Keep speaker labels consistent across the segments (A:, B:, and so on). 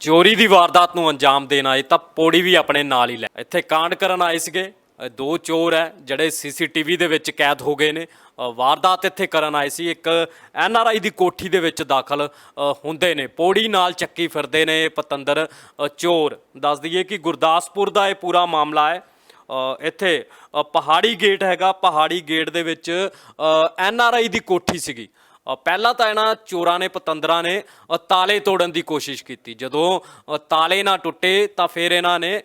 A: ਚੋਰੀ ਦੀ ਵਾਰਦਾਤ ਨੂੰ ਅੰਜਾਮ ਦੇਣ ਆਏ ਤਾਂ ਪੌੜੀ ਵੀ ਆਪਣੇ ਨਾਲ ਹੀ ਲੈ ਇੱਥੇ ਕਾਂਡ ਕਰਨ ਆਏ ਸੀਗੇ। ਦੋ ਚੋਰ ਹੈ, ਜਿਹੜੇ ਸੀਸੀਟੀਵੀ ਦੇ ਵਿੱਚ ਕੈਦ ਹੋ ਗਏ ਨੇ। ਵਾਰਦਾਤ ਇੱਥੇ ਕਰਨ ਆਏ ਸੀ। ਇੱਕ ਐਨਆਰਆਈ ਦੀ ਕੋਠੀ ਦੇ ਵਿੱਚ ਦਾਖਲ ਹੁੰਦੇ ਨੇ। ਪੌੜੀ ਨਾਲ ਚੱਕੀ ਫਿਰਦੇ ਨੇ ਇਹ ਪਤੰਦਰ ਚੋਰ। ਦੱਸ ਦਈਏ ਕਿ ਗੁਰਦਾਸਪੁਰ ਦਾ ਇਹ ਪੂਰਾ ਮਾਮਲਾ ਹੈ। ਇੱਥੇ ਪਹਾੜੀ ਗੇਟ ਹੈਗਾ। ਪਹਾੜੀ ਗੇਟ ਦੇ ਵਿੱਚ ਐਨਆਰਆਈ ਦੀ ਕੋਠੀ ਸੀਗੀ। ਪਹਿਲਾਂ ਤਾਂ ਇਹਨਾਂ ਚੋਰਾਂ ਨੇ, ਪਤੰਦਰਾਂ ਨੇ ਤਾਲੇ ਤੋੜਨ ਦੀ ਕੋਸ਼ਿਸ਼ ਕੀਤੀ। ਜਦੋਂ ਤਾਲੇ ਨਾ ਟੁੱਟੇ ਤਾਂ ਫਿਰ ਇਹਨਾਂ ਨੇ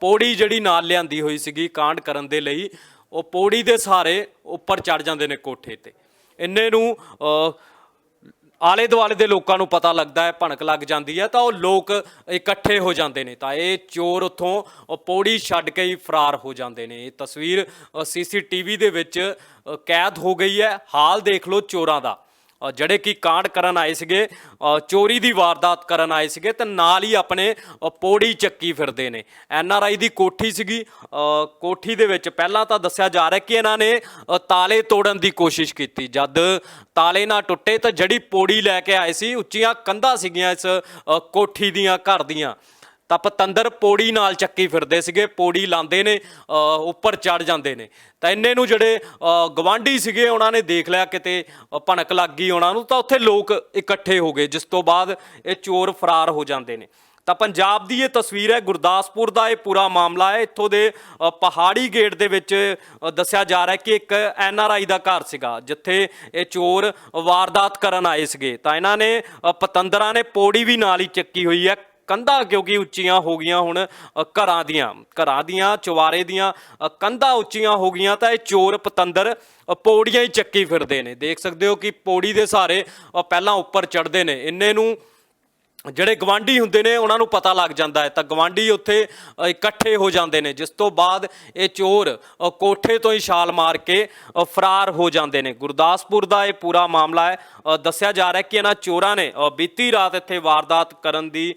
A: ਪੌੜੀ ਜਿਹੜੀ ਨਾਲ ਲਿਆਂਦੀ ਹੋਈ ਸੀਗੀ ਕਾਂਡ ਕਰਨ ਦੇ ਲਈ, ਉਹ ਪੌੜੀ ਦੇ ਸਹਾਰੇ ਉੱਪਰ ਚੜ ਜਾਂਦੇ ਨੇ ਕੋਠੇ ਤੇ। ਇੰਨੇ ਨੂੰ ਆਲੇ ਦੁਆਲੇ ਦੇ ਲੋਕਾਂ ਨੂੰ ਪਤਾ ਲੱਗਦਾ ਹੈ, ਭਣਕ ਲੱਗ ਜਾਂਦੀ ਹੈ, ਤਾਂ ਉਹ ਲੋਕ ਇਕੱਠੇ ਹੋ ਜਾਂਦੇ ਨੇ। ਤਾਂ ਇਹ ਚੋਰ ਉੱਥੋਂ ਪੌੜੀ ਛੱਡ ਕੇ ਹੀ ਫਰਾਰ ਹੋ ਜਾਂਦੇ ਨੇ। ਇਹ ਤਸਵੀਰ ਸੀਸੀਟੀਵੀ ਦੇ ਵਿੱਚ ਕੈਦ ਹੋ ਗਈ ਹੈ। ਹਾਲ ਦੇਖ ਲਓ ਚੋਰਾਂ ਦਾ। ਜਿਹੜੇ ਕਿ ਕਾਂਡ ਕਰਨ ਆਏ ਸੀਗੇ ਚੋਰੀ ਦੀ ਵਾਰਦਾਤ ਕਰਨ ਆਏ ਸੀਗੇ ਤੇ ਨਾਲ ਹੀ ਆਪਣੇ ਪੌੜੀ ਚੱਕੀ ਫਿਰਦੇ ਨੇ। ਐਨ ਆਰ ਆਈ ਦੀ ਕੋਠੀ ਸੀਗੀ। ਕੋਠੀ ਦੇ ਵਿੱਚ ਪਹਿਲਾਂ ਤਾਂ ਦੱਸਿਆ ਜਾ ਰਿਹਾ ਕਿ ਇਹਨਾਂ ਨੇ ਤਾਲੇ ਤੋੜਨ ਦੀ ਕੋਸ਼ਿਸ਼ ਕੀਤੀ। ਜਦ ਤਾਲੇ ਨਾ ਟੁੱਟੇ ਤਾਂ ਜਿਹੜੀ ਪੌੜੀ ਲੈ ਕੇ ਆਏ ਸੀ, ਉੱਚੀਆਂ ਕੰਧਾਂ ਸੀਗੀਆਂ ਇਸ ਕੋਠੀ ਦੀਆਂ, ਘਰ ਦੀਆਂ। ਤਾਂ ਪਤੰਦਰ ਪੌੜੀ ਨਾਲ ਚੱਕੀ ਫਿਰਦੇ ਸੀਗੇ ਪੌੜੀ ਲਾਉਂਦੇ ਨੇ ਉੱਪਰ ਚੜ ਜਾਂਦੇ ਨੇ। ਤਾਂ ਇੰਨੇ ਨੂੰ ਜਿਹੜੇ ਅ, ਗਵਾਂਢੀ ਸੀਗੇ ਉਹਨਾਂ ਨੇ ਦੇਖ ਲਿਆ ਕਿਤੇ ਭਣਕ ਲੱਗ ਗਈ ਉਹਨਾਂ ਨੂੰ ਤਾਂ ਉੱਥੇ ਲੋਕ ਇਕੱਠੇ ਹੋ ਗਏ ਜਿਸ ਤੋਂ ਬਾਅਦ ਇਹ ਚੋਰ ਫਰਾਰ ਹੋ ਜਾਂਦੇ ਨੇ। ਤਾਂ ਪੰਜਾਬ ਦੀ ਇਹ ਤਸਵੀਰ ਹੈ ਗੁਰਦਾਸਪੁਰ ਦਾ ਇਹ ਪੂਰਾ ਮਾਮਲਾ ਹੈ। ਇੱਥੋਂ ਦੇ ਪਹਾੜੀ ਗੇਟ ਦੇ ਵਿੱਚ ਦੱਸਿਆ ਜਾ ਰਿਹਾ ਕਿ ਇੱਕ ਐਨ ਆਰ ਆਈ ਦਾ ਘਰ ਸੀਗਾ ਜਿੱਥੇ ਇਹ ਚੋਰ ਵਾਰਦਾਤ ਕਰਨ ਆਏ ਸੀਗੇ। ਤਾਂ ਇਹਨਾਂ ਨੇ ਪਤੰਦਰਾਂ ਨੇ ਪੌੜੀ ਵੀ ਨਾਲ ਹੀ ਚੱਕੀ ਹੋਈ ਹੈ। ਕੰਧਾਂ ਕਿਉਂਕਿ ਉੱਚੀਆਂ ਹੋ ਗਈਆਂ ਹੁਣ ਘਰਾਂ ਦੀਆਂ ਘਰਾਂ ਦੀਆਂ ਚਵਾਰੇ ਦੀਆਂ ਕੰਧਾਂ ਉੱਚੀਆਂ ਹੋ ਗਈਆਂ ਤਾਂ ਇਹ ਚੋਰ ਪਤੰਦਰ ਪੌੜੀਆਂ ਹੀ ਚੱਕੀ ਫਿਰਦੇ ਨੇ। ਦੇਖ ਸਕਦੇ ਹੋ ਕਿ ਪੌੜੀ ਦੇ ਸਹਾਰੇ ਪਹਿਲਾਂ ਉੱਪਰ ਚੜਦੇ ਨੇ। ਇੰਨੇ ਨੂੰ ਜਿਹੜੇ ਗਵਾਂਢੀ ਹੁੰਦੇ ਨੇ, ਉਹਨਾਂ ਨੂੰ ਪਤਾ ਲੱਗ ਜਾਂਦਾ ਹੈ। ਤਾਂ ਗਵਾਂਢੀ ਉੱਥੇ ਇਕੱਠੇ ਹੋ ਜਾਂਦੇ ਨੇ। ਜਿਸ ਤੋਂ ਬਾਅਦ ਇਹ ਚੋਰ ਕੋਠੇ ਤੋਂ ਹੀ ਛਾਲ ਮਾਰ ਕੇ ਫਰਾਰ ਹੋ ਜਾਂਦੇ ਨੇ। ਗੁਰਦਾਸਪੁਰ ਦਾ ਇਹ ਪੂਰਾ ਮਾਮਲਾ ਹੈ। ਦੱਸਿਆ ਜਾ ਰਿਹਾ ਹੈ ਕਿ ਇਹਨਾਂ ਚੋਰਾਂ ਨੇ ਬੀਤੀ ਰਾਤ ਇੱਥੇ ਵਾਰਦਾਤ ਕਰਨ ਦੀ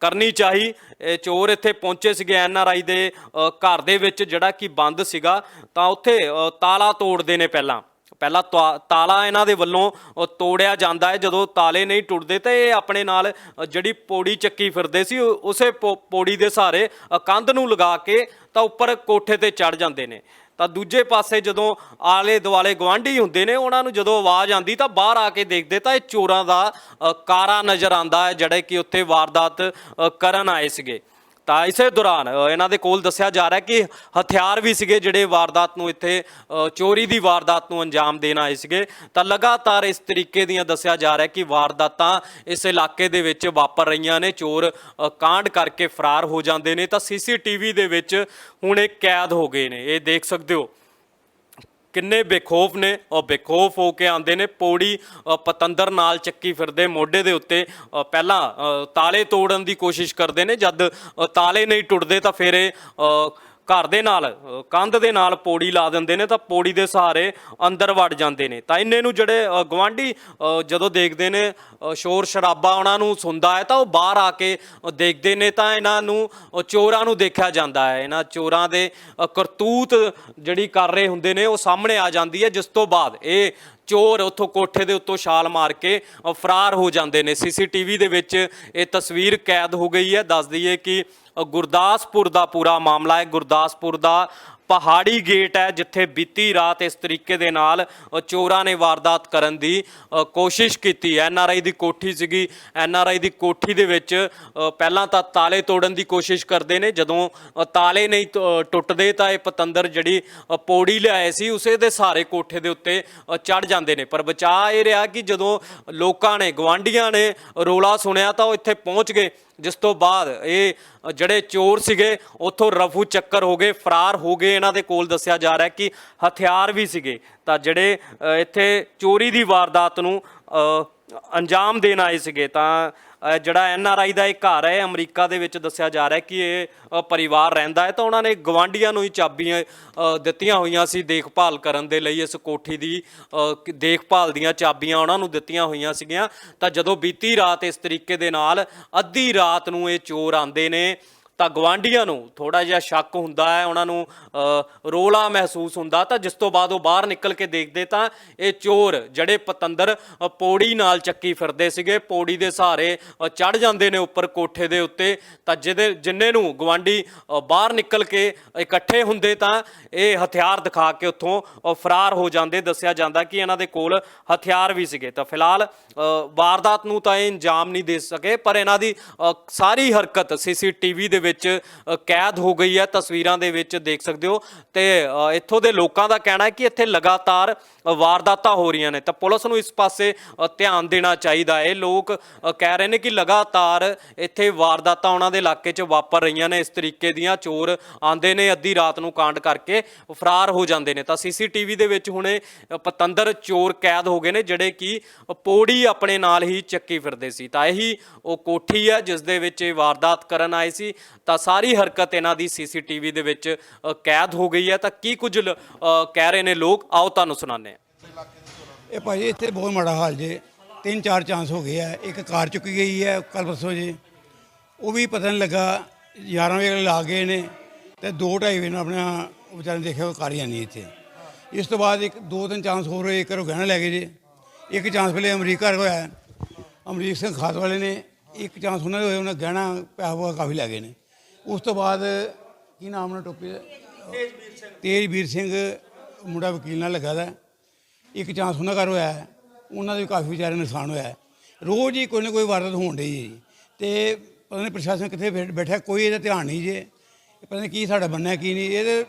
A: ਕਰਨੀ ਚਾਹੀ। ਇਹ ਚੋਰ ਇੱਥੇ ਪਹੁੰਚੇ ਸੀਗੇ ਐਨ ਆਰ ਆਈ ਦੇ ਘਰ ਦੇ ਵਿੱਚ, ਜਿਹੜਾ ਕਿ ਬੰਦ ਸੀਗਾ। ਤਾਂ ਉੱਥੇ ਤਾਲਾ ਤੋੜਦੇ ਨੇ ਪਹਿਲਾਂ। ਪਹਿਲਾਂ ਤਾ- ਤਾਲਾ ਇਹਨਾਂ ਦੇ ਵੱਲੋਂ ਤੋੜਿਆ ਜਾਂਦਾ ਹੈ। ਜਦੋਂ ਤਾਲੇ ਨਹੀਂ ਟੁੱਟਦੇ ਤਾਂ ਇਹ ਆਪਣੇ ਨਾਲ ਜਿਹੜੀ ਪੌੜੀ ਚੱਕੀ ਫਿਰਦੇ ਸੀ ਉਸੇ ਪੌ- ਪੌੜੀ ਦੇ ਸਹਾਰੇ ਕੰਧ ਨੂੰ ਲਗਾ ਕੇ ਤਾਂ ਉੱਪਰ ਕੋਠੇ ਤੇ ਚੜ ਜਾਂਦੇ ਨੇ। ਤਾਂ ਦੂਜੇ ਪਾਸੇ ਜਦੋਂ ਆਲੇ ਦੁਆਲੇ ਗਵਾਂਢੀ ਹੁੰਦੇ ਨੇ, ਉਹਨਾਂ ਨੂੰ ਜਦੋਂ ਆਵਾਜ਼ ਆਂਦੀ ਤਾਂ ਬਾਹਰ ਆ ਕੇ ਦੇਖਦੇ, ਤਾਂ ਇਹ ਚੋਰਾਂ ਦਾ ਕਾਰਾ ਨਜ਼ਰ ਆਂਦਾ ਹੈ, ਜਿਹੜੇ ਕਿ ਉੱਥੇ ਵਾਰਦਾਤ ਕਰਨ ਆਏ ਸੀਗੇ। ਤਾਂ ਇਸੇ ਦੌਰਾਨ ਇਹਨਾਂ ਦੇ ਕੋਲ ਦੱਸਿਆ ਜਾ ਰਿਹਾ ਕਿ ਹਥਿਆਰ ਵੀ ਸੀਗੇ ਜਿਹੜੇ ਵਾਰਦਾਤ ਨੂੰ ਇੱਥੇ ਚੋਰੀ ਦੀ ਵਾਰਦਾਤ ਨੂੰ ਅੰਜਾਮ ਦੇਣ ਆਏ ਸੀਗੇ। ਤਾਂ ਲਗਾਤਾਰ ਇਸ ਤਰੀਕੇ ਦੀਆਂ ਦੱਸਿਆ ਜਾ ਰਿਹਾ ਕਿ ਵਾਰਦਾਤਾਂ ਇਸ ਇਲਾਕੇ ਦੇ ਵਿੱਚ ਵਾਪਰ ਰਹੀਆਂ ਨੇ। ਚੋਰ ਕਾਂਡ ਕਰਕੇ ਫਰਾਰ ਹੋ ਜਾਂਦੇ ਨੇ। ਤਾਂ ਸੀਸੀਟੀਵੀ ਦੇ ਵਿੱਚ ਹੁਣ ਇਹ ਕੈਦ ਹੋ ਗਏ ਨੇ। ਇਹ ਦੇਖ ਸਕਦੇ ਹੋ। ਕਿੰਨੇ ਬੇਖੌਫ ਨੇ ਉਹ ਬੇਖੌਫ ਹੋ ਕੇ ਆਉਂਦੇ ਨੇ, ਪੌੜੀ ਪਤੰਦਰ ਨਾਲ ਚੱਕੀ ਫਿਰਦੇ ਮੋਢੇ ਦੇ ਉੱਤੇ ਪਹਿਲਾਂ ਤਾਲੇ ਤੋੜਨ ਦੀ ਕੋਸ਼ਿਸ਼ ਕਰਦੇ ਨੇ, ਜਦ ਤਾਲੇ ਨਹੀਂ ਟੁੱਟਦੇ ਤਾਂ ਫਿਰ ਇਹ ਘਰ ਦੇ ਨਾਲ ਕੰਧ ਦੇ ਨਾਲ ਪੌੜੀ ਲਾ ਦਿੰਦੇ ਨੇ ਤਾਂ ਪੌੜੀ ਦੇ ਸਹਾਰੇ ਅੰਦਰ ਵੜ ਜਾਂਦੇ ਨੇ। ਤਾਂ ਇੰਨੇ ਨੂੰ ਜਿਹੜੇ ਅ, ਗਵਾਂਢੀ ਜਦੋਂ ਦੇਖਦੇ ਨੇ ਸ਼ੋਰ ਸ਼ਰਾਬਾ ਉਹਨਾਂ ਨੂੰ ਸੁਣਦਾ ਹੈ ਤਾਂ ਉਹ ਬਾਹਰ ਆ ਕੇ ਦੇਖਦੇ ਨੇ ਤਾਂ ਇਹਨਾਂ ਨੂੰ ਚੋਰਾਂ ਨੂੰ ਦੇਖਿਆ ਜਾਂਦਾ ਹੈ। ਇਹਨਾਂ ਚੋਰਾਂ ਦੇ ਕਰਤੂਤ ਜਿਹੜੀ ਕਰ ਰਹੇ ਹੁੰਦੇ ਨੇ ਉਹ ਸਾਹਮਣੇ ਆ ਜਾਂਦੀ ਹੈ ਜਿਸ ਤੋਂ ਬਾਅਦ ਇਹ ਚੋਰ ਉੱਥੋਂ ਕੋਠੇ ਦੇ ਉੱਤੋਂ ਛਾਲ ਮਾਰ ਕੇ ਫਰਾਰ ਹੋ ਜਾਂਦੇ ਨੇ। ਸੀਸੀਟੀਵੀ ਦੇ ਵਿੱਚ ਇਹ ਤਸਵੀਰ ਕੈਦ ਹੋ ਗਈ ਹੈ। ਦੱਸ ਦਈਏ ਕਿ ਗੁਰਦਾਸਪੁਰ ਦਾ ਪੂਰਾ ਮਾਮਲਾ ਹੈ। ਗੁਰਦਾਸਪੁਰ ਦਾ ਪਹਾੜੀ ਗੇਟ ਹੈ ਜਿੱਥੇ ਬੀਤੀ ਰਾਤ ਇਸ ਤਰੀਕੇ ਦੇ ਨਾਲ ਚੋਰਾਂ ਨੇ ਵਾਰਦਾਤ ਕਰਨ ਦੀ ਕੋਸ਼ਿਸ਼ ਕੀਤੀ। ਐਨ ਆਰ ਆਈ ਦੀ ਕੋਠੀ ਸੀਗੀ। ਐਨ ਆਰ ਆਈ ਦੀ ਕੋਠੀ ਦੇ ਵਿੱਚ ਪਹਿਲਾਂ ਤਾਂ ਤਾਲੇ ਤੋੜਨ ਦੀ ਕੋਸ਼ਿਸ਼ ਕਰਦੇ ਨੇ। ਜਦੋਂ ਤਾਲੇ ਨਹੀਂ ਟੁੱਟਦੇ ਤਾਂ ਇਹ ਪਤੰਦਰ ਜਿਹੜੀ ਪੌੜੀ ਲਿਆਏ ਸੀ, ਉਸੇ ਦੇ ਸਾਰੇ ਕੋਠੇ ਦੇ ਉੱਤੇ ਚੜ ਜਾਂਦੇ ਨੇ। ਪਰ ਬਚਾ ਇਹ ਰਿਹਾ ਕਿ ਜਦੋਂ ਲੋਕਾਂ ਨੇ ਗਵਾਂਢੀਆਂ ਨੇ ਰੋਲਾ ਸੁਣਿਆ ਤਾਂ ਉਹ ਇੱਥੇ ਪਹੁੰਚ ਗਏ। ਜਿਸ ਤੋਂ ਬਾਅਦ ਇਹ ਜਿਹੜੇ ਚੋਰ ਸੀਗੇ, ਉੱਥੋਂ ਰਫੂ ਚੱਕਰ ਹੋ ਗਏ, ਫਰਾਰ ਹੋ ਗਏ ਇਹਨਾਂ ਦੇ ਕੋਲ ਦੱਸਿਆ ਜਾ ਰਿਹਾ ਕਿ ਹਥਿਆਰ ਵੀ ਸੀਗੇ। ਤਾਂ ਜਿਹੜੇ ਇੱਥੇ ਚੋਰੀ ਦੀ ਵਾਰਦਾਤ ਨੂੰ ਅੰਜਾਮ ਦੇਣ ਆਏ ਸੀਗੇ। ਤਾਂ ਜਿਹੜਾ ਐਨ ਆਰ ਆਈ ਦਾ ਇਹ ਘਰ ਹੈ, ਅਮਰੀਕਾ ਦੇ ਵਿੱਚ ਦੱਸਿਆ ਜਾ ਰਿਹਾ ਕਿ ਇਹ ਪਰਿਵਾਰ ਰਹਿੰਦਾ ਹੈ। ਤਾਂ ਉਹਨਾਂ ਨੇ ਗਵਾਂਢੀਆਂ ਨੂੰ ਹੀ ਚਾਬੀਆਂ ਦਿੱਤੀਆਂ ਹੋਈਆਂ ਸੀ ਦੇਖਭਾਲ ਕਰਨ ਦੇ ਲਈ। ਇਸ ਕੋਠੀ ਦੀ ਦੇਖਭਾਲ ਦੀਆਂ ਚਾਬੀਆਂ ਉਹਨਾਂ ਨੂੰ ਦਿੱਤੀਆਂ ਹੋਈਆਂ ਸੀਗੀਆਂ। ਤਾਂ ਜਦੋਂ ਬੀਤੀ ਰਾਤ ਇਸ ਤਰੀਕੇ ਦੇ ਨਾਲ ਅੱਧੀ ਰਾਤ ਨੂੰ ਇਹ ਚੋਰ ਆਂਦੇ ਨੇ ਤਾਂ ਗਵਾਂਢੀਆਂ ਨੂੰ ਥੋੜਾ ਜਿਹਾ ਸ਼ੱਕ ਹੁੰਦਾ ਹੈ, ਉਹਨਾਂ ਨੂੰ ਰੋਲਾ ਮਹਿਸੂਸ ਹੁੰਦਾ, ਤਾਂ ਜਿਸ ਤੋਂ ਬਾਅਦ ਉਹ ਬਾਹਰ ਨਿਕਲ ਕੇ ਦੇਖਦੇ ਤਾਂ ਇਹ ਚੋਰ ਜਿਹੜੇ ਪਤੰਦਰ ਪੌੜੀ ਨਾਲ ਚੱਕੀ ਫਿਰਦੇ ਸੀਗੇ, ਪੌੜੀ ਦੇ ਸਹਾਰੇ ਚੜ ਜਾਂਦੇ ਨੇ ਉੱਪਰ ਕੋਠੇ ਦੇ ਉੱਤੇ, ਤਾਂ ਜਿਹਦੇ, ਜਿੰਨੇ ਨੂੰ ਗਵਾਂਢੀ ਬਾਹਰ ਨਿਕਲ ਕੇ ਇਕੱਠੇ ਹੁੰਦੇ ਤਾਂ ਇਹ ਹਥਿਆਰ ਦਿਖਾ ਕੇ ਉੱਥੋਂ ਫਰਾਰ ਹੋ ਜਾਂਦੇ, ਦੱਸਿਆ ਜਾਂਦਾ ਕਿ ਇਹਨਾਂ ਦੇ ਕੋਲ ਹਥਿਆਰ ਵੀ ਸੀਗੇ। ਤਾਂ ਫਿਲਹਾਲ ਵਾਰਦਾਤ ਨੂੰ ਤਾਂ ਇਹ ਅੰਜਾਮ ਨਹੀਂ ਦੇ ਸਕੇ, ਪਰ ਇਹਨਾਂ ਦੀ ਸਾਰੀ ਹਰਕਤ ਸੀਸੀਟੀਵੀ ਦੇ ਵਿੱਚ ਕੈਦ ਹੋ ਗਈ ਹੈ ਤਸਵੀਰਾਂ ਦੇ ਵਿੱਚ ਦੇਖ ਸਕਦੇ ਹੋ। ਤੇ ਇੱਥੋਂ ਦੇ ਲੋਕਾਂ ਦਾ ਕਹਿਣਾ ਹੈ ਕਿ ਇੱਥੇ ਲਗਾਤਾਰ ਵਾਰਦਾਤਾਂ ਹੋ ਰਹੀਆਂ ਨੇ। ਤਾਂ ਪੁਲਿਸ ਨੂੰ ਇਸ ਪਾਸੇ ਧਿਆਨ ਦੇਣਾ ਚਾਹੀਦਾ ਹੈ। ਲੋਕ ਕਹਿ ਰਹੇ ਨੇ ਕਿ ਲਗਾਤਾਰ ਇੱਥੇ ਵਾਰਦਾਤਾਂ ਉਹਨਾਂ ਦੇ ਇਲਾਕੇ 'ਚ ਵਾਪਰ ਰਹੀਆਂ ਨੇ। ਇਸ ਤਰੀਕੇ ਦੀਆਂ ਚੋਰ ਆਂਦੇ ਨੇ, ਅੱਧੀ ਰਾਤ ਨੂੰ ਕਾਂਡ ਕਰਕੇ ਫਰਾਰ ਹੋ ਜਾਂਦੇ ਨੇ। ਤਾਂ ਸੀਸੀਟੀਵੀ ਦੇ ਵਿੱਚ ਹੁਣੇ ਪਤੰਦਰ ਚੋਰ ਕੈਦ ਹੋ ਗਏ ਨੇ, ਜਿਹੜੇ ਕਿ ਪੌੜੀ ਆਪਣੇ ਨਾਲ ਹੀ ਚੱਕੀ ਫਿਰਦੇ ਸੀ। ਤਾਂ ਇਹੀ ਉਹ ਕੋਠੀ ਹੈ, ਜਿਸ ਦੇ ਵਿੱਚ ਇਹ ਵਾਰਦਾਤ ਕਰਨ ਆਏ ਸੀ। ਤਾਂ ਸਾਰੀ ਹਰਕਤ ਇਹਨਾਂ ਦੀ ਸੀਸੀਟੀਵੀ ਦੇ ਵਿੱਚ ਕੈਦ ਹੋ ਗਈ ਹੈ। ਤਾਂ ਕੀ ਕੁਝ ਕਹਿ ਰਹੇ ਨੇ ਲੋਕ? ਆਓ ਤੁਹਾਨੂੰ ਸੁਣਾਉਂਦੇ ਹਾਂ।
B: ਇਹ ਭਾਜੀ, ਇੱਥੇ ਬਹੁਤ ਮਾੜਾ ਹਾਲ ਜੇ। ਤਿੰਨ ਚਾਰ ਚਾਂਸ ਹੋ ਗਏ ਆ। ਇੱਕ ਕਾਰ ਚੁੱਕੀ ਗਈ ਹੈ ਕੱਲ ਪਰਸੋਂ ਜੇ। ਉਹ ਵੀ ਪਤਾ ਨਹੀਂ ਲੱਗਾ 11 ਵਜੇ ਲਾ ਗਏ ਨੇ ਤੇ 2:30 ਵਜੇ ਨੂੰ ਆਪਣਾ ਵਿਚਾਰੇ ਦੇਖਿਆ ਉਹ ਕਾਰ ਹੀ ਨਹੀਂ ਇੱਥੇ। ਇਸ ਤੋਂ ਬਾਅਦ ਇੱਕ, ਦੋ ਤਿੰਨ ਚਾਂਸ ਹੋਰ ਹੋਏ। ਇੱਕ ਘਰੋਂ ਗਹਿਣਾ ਲੈ ਗਏ ਜੇ। ਇੱਕ ਚਾਂਸ ਪਹਿਲੇ ਅਮਰੀਕਾ ਹੋਇਆ। ਅਮਰੀਕ ਸਿੰਘ ਖਾਸ ਵਾਲੇ ਨੇ। ਇੱਕ ਚਾਂਸ ਉਹਨਾਂ ਦੇ ਹੋਏ, ਉਹਨਾਂ ਗਹਿਣਾ ਪੈਸਾ ਪੂਸਾ ਕਾਫੀ ਲੈ ਗਏ ਨੇ। ਉਸ ਤੋਂ ਬਾਅਦ ਕੀ ਨਾਮ ਨਾਲ ਟੋਪੀ ਦਾ? ਤੇਜਵੀਰ ਸਿੰਘ। ਤੇਜਵੀਰ ਸਿੰਘ ਮੁੰਡਾ ਵਕੀਲ ਨਾਲ ਲੱਗਾ ਦਾ। ਇੱਕ ਚਾਂਸ ਉਹਨਾਂ ਘਰ ਹੋਇਆ ਹੈ। ਉਹਨਾਂ ਦੇ ਵੀ ਕਾਫੀ ਵਿਚਾਰੇ ਨੁਕਸਾਨ ਹੋਇਆ ਹੈ। ਰੋਜ਼ ਹੀ ਕੋਈ ਨਾ ਕੋਈ ਵਾਰਦਾਤ ਹੋਣ ਡਈ ਹੈ ਜੀ। ਤੇ ਪਤਾ ਨਹੀਂ ਪ੍ਰਸ਼ਾਸਨ ਕਿੱਥੇ ਬੈਠ- ਬੈਠਾ ਕੋਈ ਇਹਦਾ ਧਿਆਨ ਨਹੀਂ ਜੇ। ਪਤਾ ਨਹੀਂ ਕੀ ਸਾਡਾ ਬੰਨਾ ਕੀ ਨਹੀਂ। ਇਹਦੇ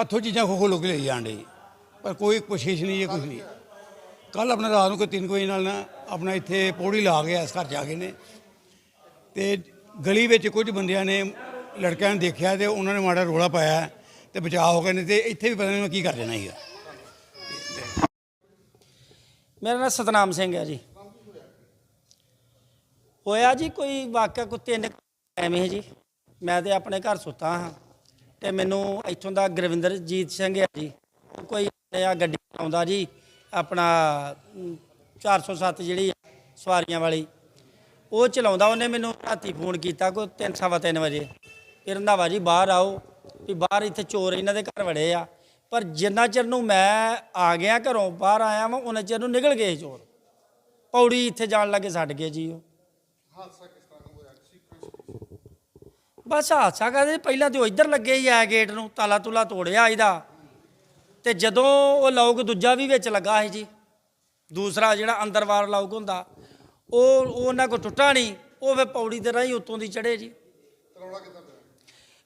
B: ਹੱਥੋਂ ਚੀਜ਼ਾਂ ਖੋ ਖੋ ਲੋਕ ਲਈ ਜਾਣ ਡੇ ਪਰ ਕੋਈ ਕੋਸ਼ਿਸ਼ ਨਹੀਂ ਹੈ ਕੁਝ ਨਹੀਂ। ਕੱਲ ਆਪਣਾ ਰਾਤ ਨੂੰ ਕੋਈ ਤਿੰਨ ਕੁ ਵਜੇ ਨਾਲ ਨਾ ਆਪਣਾ ਇੱਥੇ ਪੌੜੀ ਲਾ ਗਿਆ ਇਸ ਘਰ ਜਾ ਕੇ ਨੇ। ਤੇ ਗਲੀ ਵਿੱਚ ਕੁਝ ਬੰਦਿਆਂ ਨੇ ਲੜਕਿਆਂ ਨੂੰ ਦੇਖਿਆ ਤੇ ਉਹਨਾਂ ਨੇ ਮਾੜਾ ਰੋਲਾ ਪਾਇਆ ਤੇ ਬਚਾਅ ਹੋ ਗਏ ਨੇ ਤੇ ਇੱਥੇ ਵੀ ਪਤਾ ਨਹੀਂ ਮੈਂ ਕੀ ਕਰ ਦੇਣਾ ਸੀਗਾ।
C: ਮੇਰਾ ਨਾਮ ਸਤਨਾਮ ਸਿੰਘ ਹੈ ਜੀ। ਹੋਇਆ ਜੀ ਕੋਈ ਵਾਕਿਆ ਕੋਈ ਤਿੰਨ ਐਵੇਂ ਜੀ। ਮੈਂ ਤੇ ਆਪਣੇ ਘਰ ਸੁੱਤਾ ਹਾਂ ਤੇ ਮੈਨੂੰ ਇੱਥੋਂ ਦਾ ਗੁਰਵਿੰਦਰਜੀਤ ਸਿੰਘ ਹੈ ਜੀ। ਕੋਈ ਆ ਗੱਡੀ ਆਉਂਦਾ ਜੀ ਆਪਣਾ ਅਮ, 407 ਜਿਹੜੀ ਆ, ਸਵਾਰੀਆਂ ਵਾਲੀ। ਉਹ ਚਲਾਉਂਦਾ ਉਹਨੇ ਮੈਨੂੰ ਰਾਤੀ ਫੋਨ ਕੀਤਾ ਕੋਈ ਤਿੰਨ ਸਵਾ ਤਿੰਨ ਵਜੇ। ਫਿਰ ਰੰਧਾਵਾ ਜੀ, ਬਾਹਰ ਆਓ। ਵੀ ਬਾਹਰ ਇੱਥੇ ਚੋਰ ਇਹਨਾਂ ਦੇ ਘਰ ਵੜੇ ਆ। ਪਰ ਜਿੰਨਾ ਚਿਰ ਨੂੰ ਮੈਂ ਆ ਗਿਆ ਘਰੋਂ, ਬਾਹਰ ਆਇਆ ਵਾਂ ਉਹਨਾਂ ਚਿਰ ਨੂੰ ਨਿਕਲ ਗਏ ਚੋਰ। ਪੌੜੀ ਇੱਥੇ ਜਾਣ ਲੱਗੇ, ਛੱਡ ਗਏ ਜੀ ਉਹ। ਬਸ ਹਾਦਸਾ ਕਹਦੇ ਪਹਿਲਾਂ ਤੇ ਉਹ ਇੱਧਰ ਲੱਗੇ ਹੀ ਆ ਗੇਟ ਨੂੰ, ਤਾਲਾ ਤੁਲਾ ਤੋੜਿਆ ਇਹਦਾ। ਤੇ ਜਦੋਂ ਉਹ ਲੌਕ ਦੂਜਾ ਵੀ ਵਿੱਚ ਲੱਗਾ ਸੀ ਜੀ, ਦੂਸਰਾ ਜਿਹੜਾ ਅੰਦਰਵਾਰ ਲੌਕ ਹੁੰਦਾ, ਉਹ ਉਹ ਉਹਨਾਂ ਕੋ ਟੁੱਟਾ ਨਹੀਂ, ਉਹ ਫੇ ਪੌੜੀ ਦੇ ਰਾਹੀਂ ਉੱਤੋਂ ਦੀ ਚੜੇ ਜੀ।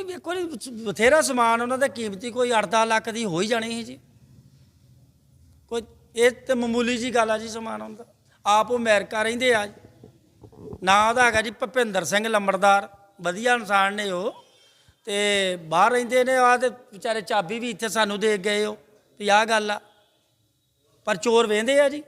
C: ਕੋਈ ਵੇਖੋ ਜੀ ਬਥੇਰਾ ਸਮਾਨ ਉਹਨਾਂ ਦਾ ਕੀਮਤੀ, ਕੋਈ 8-10 ਲੱਖ ਦੀ ਹੋ ਹੀ ਜਾਣੀ ਸੀ ਜੀ। ਕੋਈ ਇਹ ਤੇ ਮਾਮੂਲੀ ਜੀ ਗੱਲ ਆ ਜੀ ਸਮਾਨ ਹੁੰਦਾ ਆਪ ਉਹ ਅਮਰੀਕਾ ਰਹਿੰਦੇ ਆ ਨਾਂ ਉਹਦਾ ਹੈਗਾ ਜੀ ਭਪਿੰਦਰ ਸਿੰਘ ਲੰਬੜਦਾਰ। ਵਧੀਆ ਇਨਸਾਨ ਨੇ ਉਹ। ਤੇ ਬਾਹਰ ਰਹਿੰਦੇ ਨੇ ਆ ਤੇ ਵਿਚਾਰੇ ਚਾਬੀ ਵੀ ਇੱਥੇ ਸਾਨੂੰ ਦੇ ਗਏ ਉਹ। ਵੀ ਆਹ ਗੱਲ ਆ। ਪਰ ਚੋਰ ਵੇਂਦੇ ਆ ਜੀ।